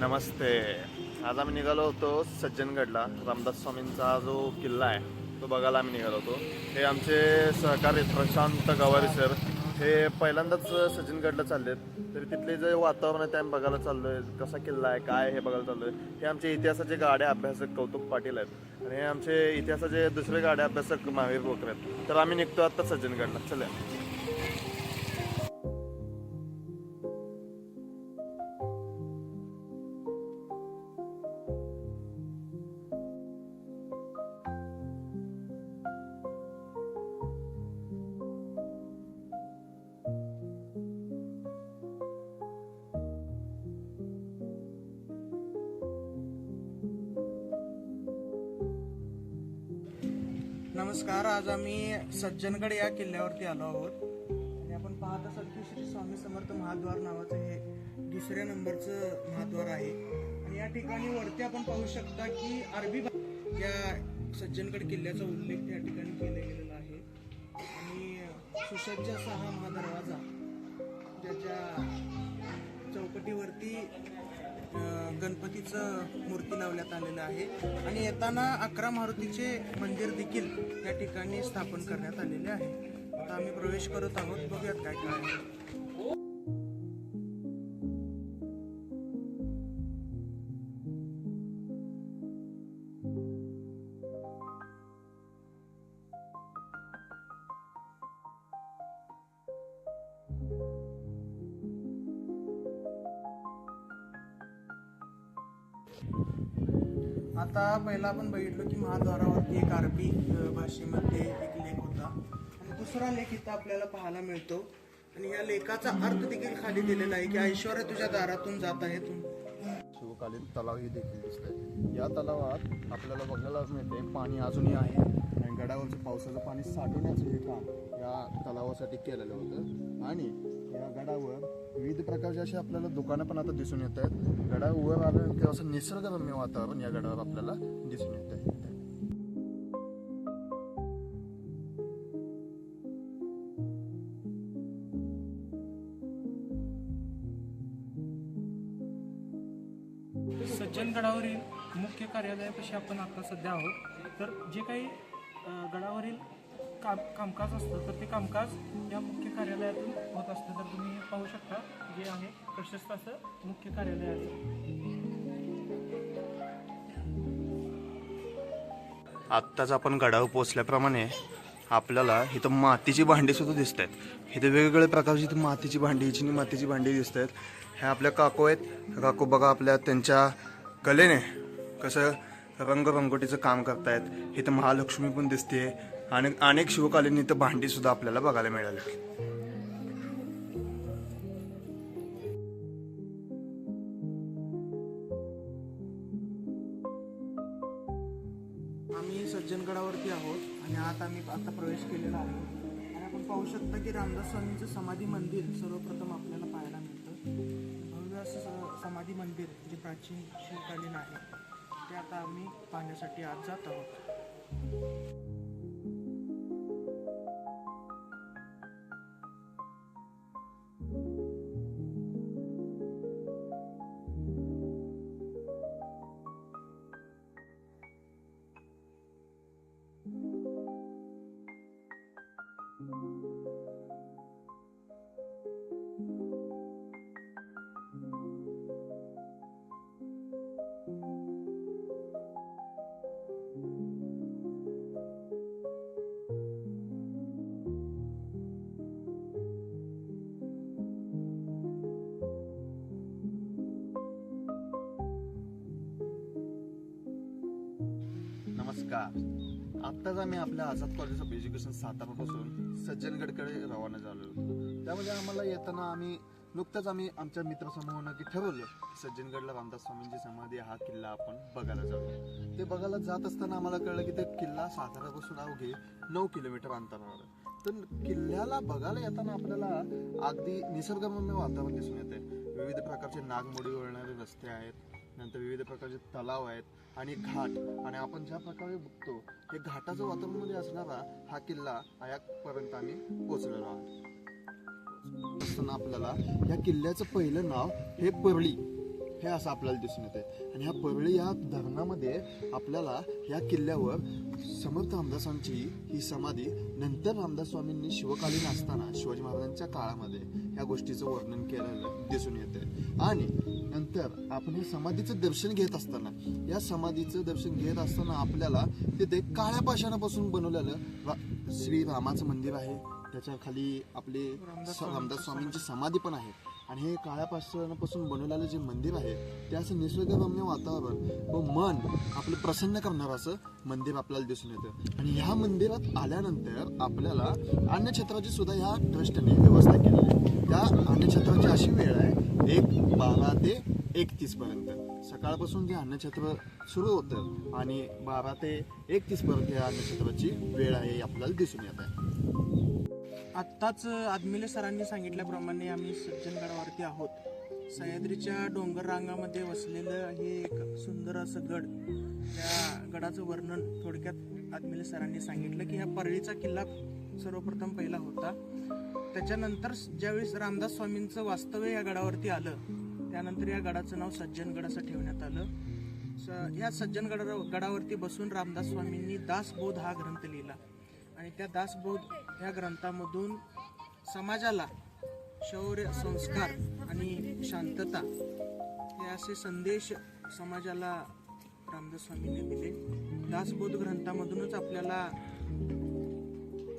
नमस्ते. आज आम्ही निघालो होतो सज्जनगडला. रामदास स्वामींचा जो किल्ला आहे तो बघायला आम्ही निघालो होतो. हे आमचे सहकारी प्रशांत गवारी सर. हे पहिल्यांदाच सज्जनगडला आहेत तरी तिथले जे वातावरण आहे ते आम्ही बघायला चाललो आहे कसा किल्ला आहे काय हे बघायला चाललो आहे हे आमचे इतिहासाचे गाड्या अभ्यासक कौतुक पाटील आहेत. आणि हे आमचे इतिहासाचे दुसरे गाड्या अभ्यासक महावीर बोकर आहेत. तर आम्ही निघतो आत्ता सज्जनगडला. चला. नमस्कार आज आम्ही सज्जनगड या किल्ल्यावरती आलो आहोत. आणि आपण पाहत असाल की श्री स्वामी समर्थ महाद्वार नावाचं हे दुसऱ्या नंबरचं महाद्वार आहे. आणि या ठिकाणी वरती आपण पाहू शकता की अरबी या सज्जनगड किल्ल्याचा उल्लेख या ठिकाणी केला गेलेला आहे. आणि सुसज्ज असा हा महादरवाजा ज्याच्या चौकटीवरती गणपतीचं मूर्ती लावण्यात आलेलं आहे. आणि येताना अकरा मारुतीचे मंदिर देखील या ठिकाणी स्थापन करण्यात आलेले आहे. आता आम्ही प्रवेश करत आहोत. बघूयात काय काय आता पहिला आपण बघितलो की महाद्वारावरती एक अरबी भाषेमध्ये एक लेख होता. आणि दुसरा लेख इथं आपल्याला पाहायला मिळतो. आणि या लेखाचा अर्थ देखील खाली दिलेला आहे की ऐश्वर तुझ्या दारातून जात आहे तू. शिवकालीन तलावही देखील दिसतंय. या तलावात आपल्याला बघायला मिळते पाणी अजूनही आहे. गडावरचं पावसाचं पाणी साठवण्याचं हे काम या तलावासाठी केलेलं होतं. आणि या गडावर विविध प्रकारचे असे आपल्याला दुकानं पण आता दिसून येत आहेत. गडावर आल्यानंतर असं निसर्गरम्य वातावरण या गडावर आपल्याला दिसून येत आहे. सज्जनगडावरील मुख्य कार्यालयापाशी आपण आता सध्या आहोत. तर जे काही गडावरील काम कामकाज असतं तर ते कामकाज या मुख्य कार्यालयातून होत असतं. तर तुम्ही हे पाहू शकता जे आहे प्रशस्त असं मुख्य कार्यालय आहे आत्ताच आपण गडावर पोचल्याप्रमाणे आपल्याला इथं मातीची भांडी सुद्धा दिसत आहेत. इथं वेगवेगळ्या प्रकारची इथं मातीची भांडी चिनी मातीची भांडी दिसत आहेत. ह्या आपल्या काकू आहेत. काकू बघा आपल्या त्यांच्या कलेने कसं रंगरंगोटीचं काम करतायत. इथं महालक्ष्मी पण दिसते आणि अनेक शिवकालीन इथं भांडी सुद्धा आपल्याला बघायला मिळाली आम्ही सज्जनगडावरती आहोत आणि आता आम्ही आता प्रवेश केलेला आहे. आणि आपण पाहू शकता की रामदास स्वामींचं समाधी मंदिर सर्वप्रथम आपल्याला पाहायला मिळतं. भव्य असं समाधी मंदिर जे प्राचीन शिवकालीन आहे. ते आता आम्ही पाहण्यासाठी आज जात आहोत. नमस्कार. आत्ताच आम्ही आपल्या आझाद कॉलेज ऑफ एज्युकेशन सातारापासून सज्जनगडकडे रवाना झालो. होतो त्यामध्ये आम्हाला येताना आम्ही नुकतंच आम्ही आमच्या मित्रसमूहानं की ठरवलं सज्जनगडला रामदास स्वामींची समाधी हा किल्ला आपण बघायला जाऊ. ते बघायला जात असताना आम्हाला कळलं की ते किल्ला सातारापासून अवघे नऊ किलोमीटर अंतरावर तर किल्ल्याला बघायला येताना आपल्याला अगदी निसर्गरम्य वातावरण दिसून येते. विविध प्रकारचे नागमोडी वळणारे रस्ते आहेत नंतर विविध प्रकारचे तलाव आहेत आणि घाट. आणि आपण ज्या प्रकारे बघतो हे घाटाचं वातावरणामध्ये असणारा हा किल्ला आयापर्यंत आम्ही पोचलेलो आहोत. असताना आपल्याला या किल्ल्याचं पहिलं नाव हे परळी. हे असं आपल्याला दिसून येते आणि ह्या परळी या धरणामध्ये आपल्याला ह्या किल्ल्यावर समर्थ रामदासांची ही समाधी नंतर रामदास स्वामींनी शिवकालीन असताना शिवाजी महाराजांच्या काळामध्ये ह्या गोष्टीचं वर्णन केलेलं दिसून येते आणि नंतर आपण हे समाधीचं दर्शन घेत असताना या समाधीचं दर्शन घेत असताना आपल्याला तिथे काळ्या पाषाणापासून बनवलेलं श्री रामाचं मंदिर आहे. त्याच्याखाली आपले रामदास स्वामींची समाधी पण आहे. आणि हे काळ्या बनवलेलं जे मंदिर आहे ते असं निसर्गरम्य वातावरण व मन आपलं प्रसन्न करणारं असं मंदिर आपल्याला दिसून येतं. आणि ह्या मंदिरात आल्यानंतर आपल्याला अन्नछत्राची सुद्धा ह्या ट्रस्टने व्यवस्था केलेली आहे. त्या अन्नछत्राची अशी वेळ आहे एक बारा ते एकतीसपर्यंत सकाळपासून जे अन्नछत्र सुरू होतं आणि बारा ते एकतीसपर्यंत पर्यंत या अन्नछत्राची वेळ आहे आपल्याला दिसून येत आहे. आत्ताच आदमिले सरांनी सांगितल्याप्रमाणे आम्ही सज्जनगडावरती आहोत. सह्याद्रीच्या डोंगर रांगामध्ये वसलेलं हे एक सुंदर असं गड त्या गडाचं वर्णन थोडक्यात आदमिले सरांनी सांगितलं की हा परळीचा किल्ला सर्वप्रथम पहिला होता. त्याच्यानंतर ज्यावेळेस रामदास स्वामींचं वास्तव्य या गडावरती आलं त्यानंतर या गडाचं नाव सज्जनगड असं ठेवण्यात आलं. स या सज्जनगड गडावरती बसून रामदास स्वामींनी दासबोध हा ग्रंथ लिहिला. आणि त्या दासबोध ह्या ग्रंथामधून समाजाला शौर्य संस्कार आणि शांतता हे असे संदेश समाजाला रामदास स्वामींनी दिले. दासबोध ग्रंथामधूनच आपल्याला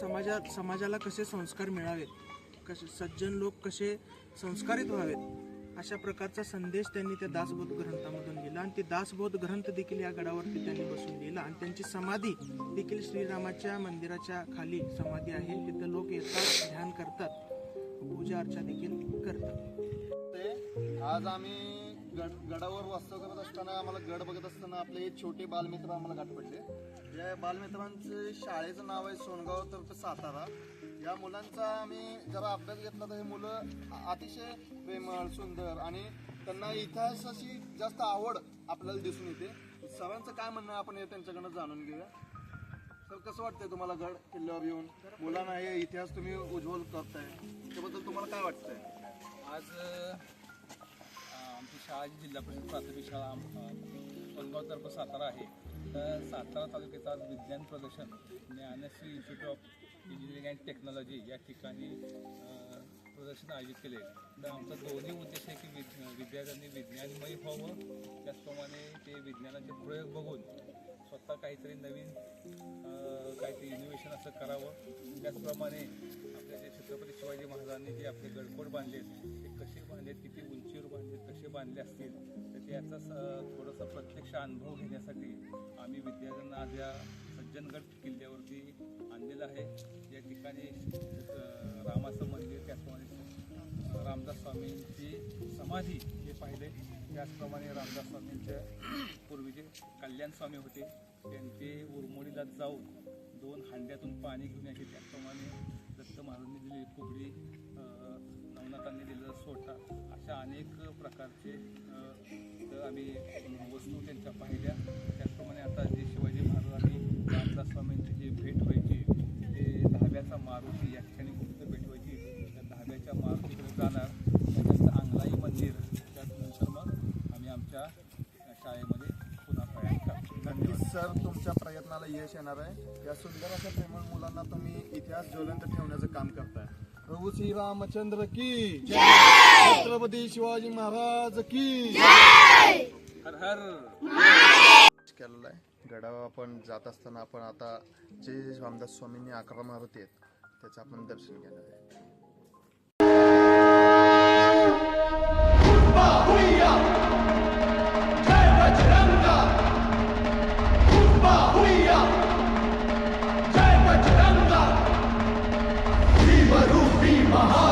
समाजात समाजाला कसे संस्कार मिळावेत कसे सज्जन लोक कसे संस्कारित व्हावेत अशा प्रकारचा संदेश त्यांनी त्या दासबोध ग्रंथामधून दिला आणि ते दासबोध ग्रंथ देखील या गडावरती त्यांनी बसून लिहिला. आणि त्यांची समाधी देखील श्रीरामाच्या मंदिराच्या खाली समाधी आहे. तिथं लोक येतात ध्यान करतात पूजा अर्चा देखील करतात. ते आज आम्ही गड गडावर वास्तव करत असताना आम्हाला गड बघत असताना आपले छोटे बालमित्र आम्हाला गाठ पडले. या बालमित्रांचं शाळेचं नाव आहे सोनगाव तर सातारा. या मुलांचा आम्ही जरा अभ्यास घेतला तर हे मुलं अतिशय प्रेमळ सुंदर आणि त्यांना इतिहासाची जास्त आवड आपल्याला दिसून येते. सरांचं काय म्हणणं आपण हे त्यांच्याकडनं जाणून घेऊया. सर कसं वाटतंय तुम्हाला गड किल्ल्यावर येऊन? मुलांना हे इतिहास तुम्ही उज्ज्वल करताय. त्याबद्दल तुम्हाला काय वाटतंय? आज आमची शाळा जी जिल्हा परिषद प्राथमिक शाळा कोलगावतर्फे सातारा आहे. तर सातारा तालुक्याचं आज विज्ञान प्रदर्शन Dnyanshree institute of engineering and technology या ठिकाणी प्रदर्शन आयोजित केले. तर आमचा दोन्ही उद्देश आहे की विद विद्यार्थ्यांनी विज्ञानमय व्हावं. त्याचप्रमाणे ते विज्ञानाचे प्रयोग बघून स्वतः काहीतरी नवीन काहीतरी इनोव्हेशन असं करावं. त्याचप्रमाणे आपले जे छत्रपती शिवाजी महाराजांनी जे आपले गडकोट बांधले ते कसे बांधले किती उंचीवर बांधले कसे बांधले असतील तर त्याचा थोडासा प्रत्यक्ष अनुभव घेण्यासाठी आम्ही विद्यार्थ्यांना आज या सज्जनगड किल्ल्यावरती आणलेलं आहे. या ठिकाणी रामाचं मंदिर त्याचप्रमाणे रामदास स्वामींची समाधी हे पाहिले. त्याचप्रमाणे रामदास स्वामींच्या पूर्वीचे कल्याण स्वामी होते. त्यांचे उरमोडीला जाऊन दोन हांड्यातून पाणी घेऊन यायचे. त्याचप्रमाणे दत्त महाराजांनी दिलेली फुगडी नवनाथांनी दिलेला सोटा अशा अनेक प्रकारचे आम्ही वस्तू त्यांच्या पाहिल्या. त्याचप्रमाणे आता जे शिवाजी यश येणार आहे. या सुंदर अशा प्रेमळ मुलांना तुम्ही इतिहास ज्वलंत ठेवण्याचं काम करताय. प्रभू श्री रामचंद्र की छत्रपती शिवाजी महाराज की हर हर! केलेला आहे. गडावर आपण जात असताना आपण आता जे रामदास स्वामींनी अकरा मारुती आहेत त्याचं आपण दर्शन घेणार आहे. Mahal.